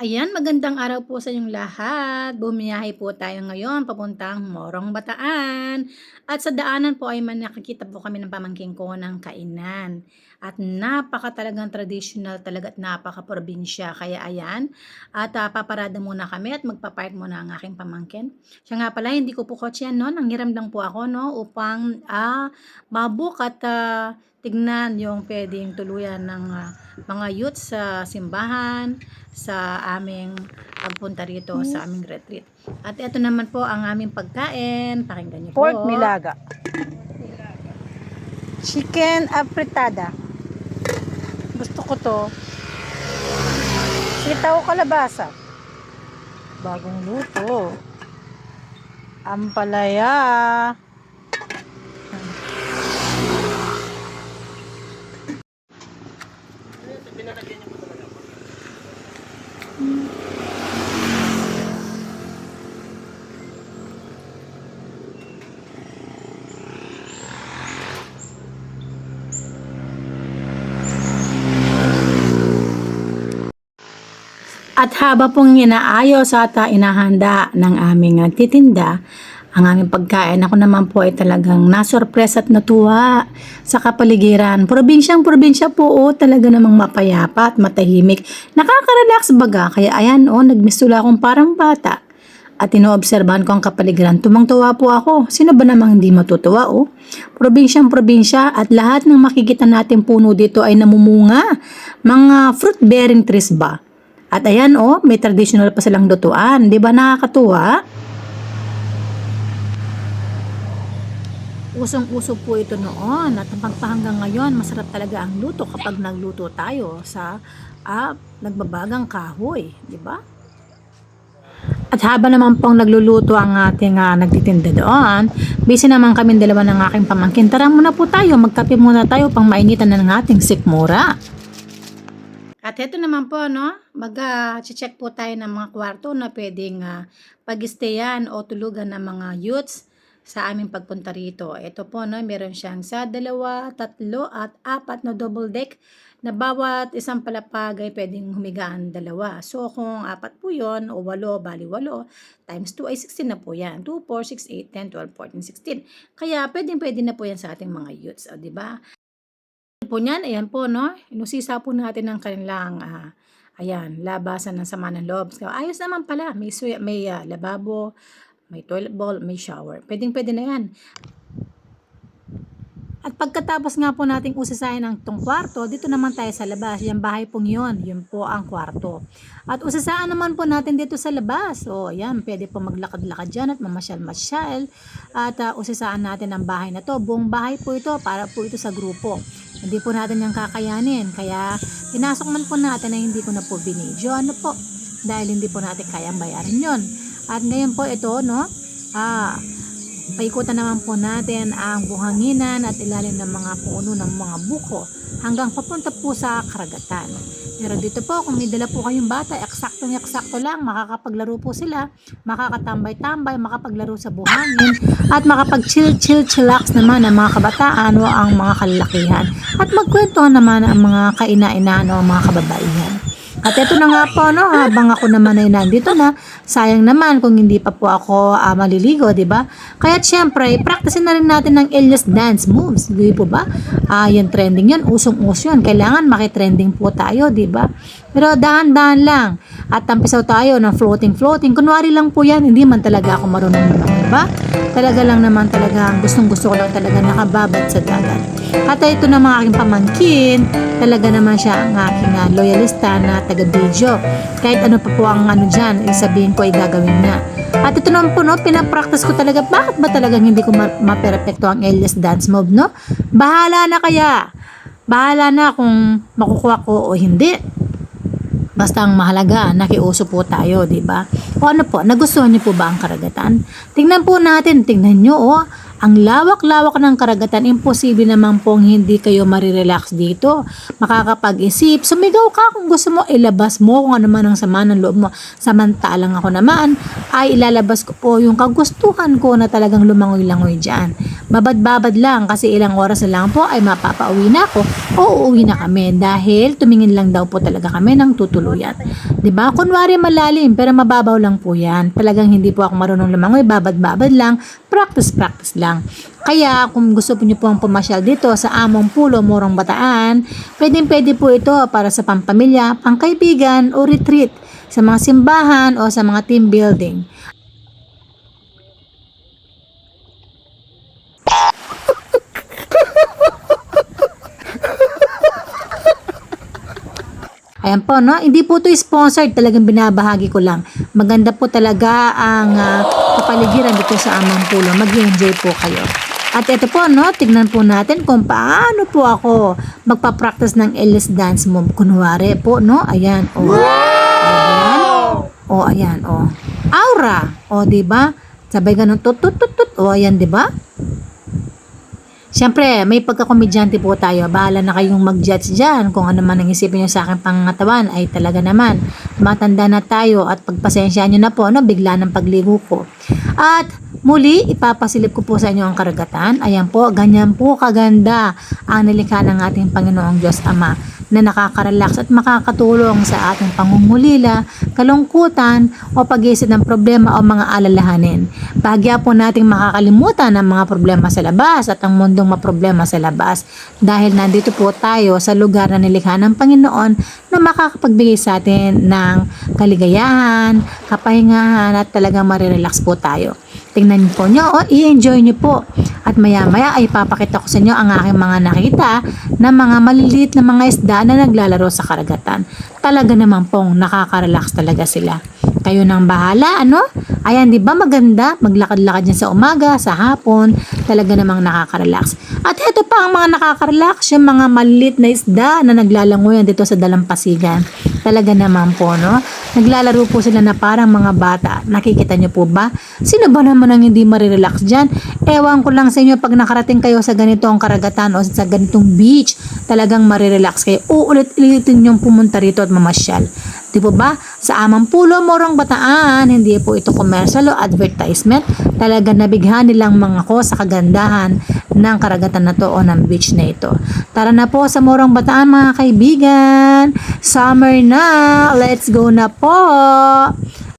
Ayan, magandang araw po sa inyong lahat. Bumiyahe po tayo ngayon papuntang Morong Bataan. At sa daanan po ay man po kami ng pamangking ko ng kainan. At napaka talagang traditional talaga at napaka probinsya. Kaya ayan, at ah, paparada muna kami at magpapark muna ang aking pamangkin. Siya nga pala, hindi ko po kotse yan, no? Nanghiram lang po ako, no? Upang ah, mabuk at ah, tignan yung pwedeng tuluyan ng ah, mga youth sa simbahan, sa aming pagpunta rito sa aming retreat. At ito naman po ang aming pagkain. Pakinggan niyo po. Pork nilaga. Chicken apritada. Ko to. Sitaw kalabasa. Bagong luto. Ampalaya. At haba pong inaayos at ah, inahanda ng aming ah, titinda, ang aming pagkain, ako naman po ay talagang nasurpres at natuwa sa kapaligiran. Probinsyang probinsya po, oh, talaga namang mapayapa at matahimik. Nakaka-relax baga, kaya ayan, oh, nagmistula akong parang bata. At inoobserbahan ko ang kapaligiran. Tumang-tuwa po ako. Sino ba namang hindi matutuwa, oh? Probinsyang probinsya at lahat ng makikita natin puno dito ay namumunga. Mga fruit-bearing trees ba? At ayan oh, may traditional pa silang lutuan. Di ba nakakatuwa? Usong-uso po ito noon at hanggang ngayon masarap talaga ang luto kapag nagluto tayo sa ah, nagbabagang kahoy, di ba? At haba naman pong nagluluto ang ating ah, nagtitinda doon, busy naman kami dalawa ng aking pamangkin. Tara muna po tayo, magkape muna tayo pang mainitan na ng ating sikmura. At ito naman po, no, mag-check po tayo ng mga kwarto na pwedeng uh, pag-stayan o tulugan ng mga youths sa aming pagpunta rito. Ito po, no, meron siyang sa dalawa, tatlo at apat na double deck na bawat isang palapag ay pwedeng humigaan dalawa. So, kung apat po yon o walo, bali walo, times 2 ay 16 na po yan. 2, 4, 6, 8, 10, 12, 14, 16. Kaya pwedeng pwede na po yan sa ating mga youths, o, di ba? po niyan, ayan po, no? Inusisa po natin ang kanilang, ah, ayan, labasan ng sama ng loob. So, ayos naman pala. May, suya, may ah, lababo, may toilet bowl, may shower. Pwedeng pwede na yan. At pagkatapos nga po nating usisahin ang tong kwarto, dito naman tayo sa labas. Yung bahay pong yun, yun po ang kwarto. At usisaan naman po natin dito sa labas. O, yan, pwede po maglakad-lakad dyan at mamasyal-masyal. At uh, usisaan natin ang bahay na to. Buong bahay po ito, para po ito sa grupo. Hindi po natin yung kakayanin. Kaya, pinasok man po natin na hindi ko na po binidyo. Ano po? Dahil hindi po natin kayang bayaran yon. At ngayon po ito, no? Ah, Paikutan naman po natin ang buhanginan at ilalim ng mga puno ng mga buko hanggang papunta po sa karagatan. Pero dito po, kung may dala po kayong bata, eksaktong eksakto lang, makakapaglaro po sila, makakatambay-tambay, makapaglaro sa buhangin, at makapag-chill-chill-chillax naman ang mga kabataan o ang mga kalalakihan. At magkwento naman ang mga kaina-ina o mga kababaihan. At ito na nga po, no, habang ako naman ay nandito na, sayang naman kung hindi pa po ako uh, maliligo, di ba? Kaya syempre, practicein na rin natin ng Elias dance moves, di po ba? Ah, uh, yung trending yan, usong-uso yan. Kailangan makitrending po tayo, di ba? Pero dahan-dahan lang. At tampisaw tayo ng floating-floating. Kunwari lang po yan, hindi man talaga ako marunong naman, ba? Talaga lang naman talaga, gustong-gusto ko lang talaga nakababad sa dagat. At ito na mga aking pamangkin, talaga naman siya ang aking uh, loyalista na taga-video. Kahit ano pa po ang ano dyan, sabihin ko ay gagawin niya. At ito naman po, no, pinapractice ko talaga, bakit ba talagang hindi ko ma- maperfecto ang Elias dance move, no? Bahala na kaya. Bahala na kung makukuha ko o hindi. Basta ang mahalaga, nakiuso po tayo, di ba? O ano po, nagustuhan niyo po ba ang karagatan? Tingnan po natin, tingnan niyo, oh, Ang lawak-lawak ng karagatan, imposible naman pong hindi kayo marirelax dito. Makakapag-isip, sumigaw ka kung gusto mo, ilabas mo kung ano man ang sama ng loob mo. Samantalang ako naman, ay ilalabas ko po yung kagustuhan ko na talagang lumangoy-langoy dyan. Babad-babad lang kasi ilang oras na lang po ay mapapauwi na ako o uuwi na kami dahil tumingin lang daw po talaga kami ng tutuluyan. ba? Kunwari malalim pero mababaw lang po 'yan. Talagang hindi po ako marunong lumangoy, babad-babad lang, practice-practice lang. Kaya kung gusto po niyo po ang pumasyal dito sa Among Pulo, Morong Bataan, pwedeng pwede po ito para sa pampamilya, pangkaibigan o retreat sa mga simbahan o sa mga team building. Ayan po, no? Hindi po ito sponsored, talagang binabahagi ko lang. Maganda po talaga ang ah, kapaligiran dito sa Amang Pulo. Mag-enjoy po kayo. At ito po, no? Tignan po natin kung paano po ako magpa-practice ng Ellis Dance Move. Kunwari po, no? Ayan, o. Ayan. O, ayan, o. Aura. O, di ba? Sabay ganun, tut, tut, tut, tut. O, ayan, di ba? Siyempre, may pagkakomedyante po tayo. Bahala na kayong mag-judge dyan. Kung ano man ang isipin nyo sa aking pangatawan, ay talaga naman. Matanda na tayo at pagpasensya nyo na po, no, bigla ng pagligo ko. At muli, ipapasilip ko po sa inyo ang karagatan. Ayan po, ganyan po kaganda ang nilikha ng ating Panginoong Diyos Ama na nakaka-relax at makakatulong sa ating pangungulila, kalungkutan o pag-iisip ng problema o mga alalahanin. Bahagya po nating makakalimutan ang mga problema sa labas at ang mundong maproblema sa labas dahil nandito po tayo sa lugar na nilikha ng Panginoon na makakapagbigay sa atin ng kaligayahan, kapahingahan at talagang marirelax po tayo. Tingnan niyo po nyo o i-enjoy niyo po. At maya maya ay papakita ko sa inyo ang aking mga nakita na mga maliliit na mga isda na naglalaro sa karagatan. Talaga naman pong nakaka-relax talaga sila. Kayo nang bahala, ano? Ayan, di ba maganda? Maglakad-lakad dyan sa umaga, sa hapon. Talaga namang nakaka-relax. At ito pa ang mga nakaka-relax, yung mga maliliit na isda na naglalangoyan dito sa dalampasigan. Talaga naman po, no? Naglalaro po sila na parang mga bata. Nakikita niyo po ba? Sino ba naman ang hindi marirelax dyan? Ewan ko lang sa inyo pag nakarating kayo sa ganitong karagatan o sa ganitong beach, talagang marirelax kayo. Uulit-ulitin yung pumunta rito at mamasyal. Di po ba? Sa Amang Pulo, Morong Bataan, hindi po ito commercial o advertisement. Talaga nabighan nilang mga ko sa kagandahan ng karagatan na to o ng beach na ito. Tara na po sa Morong Bataan mga kaibigan. Summer na. Let's go na po.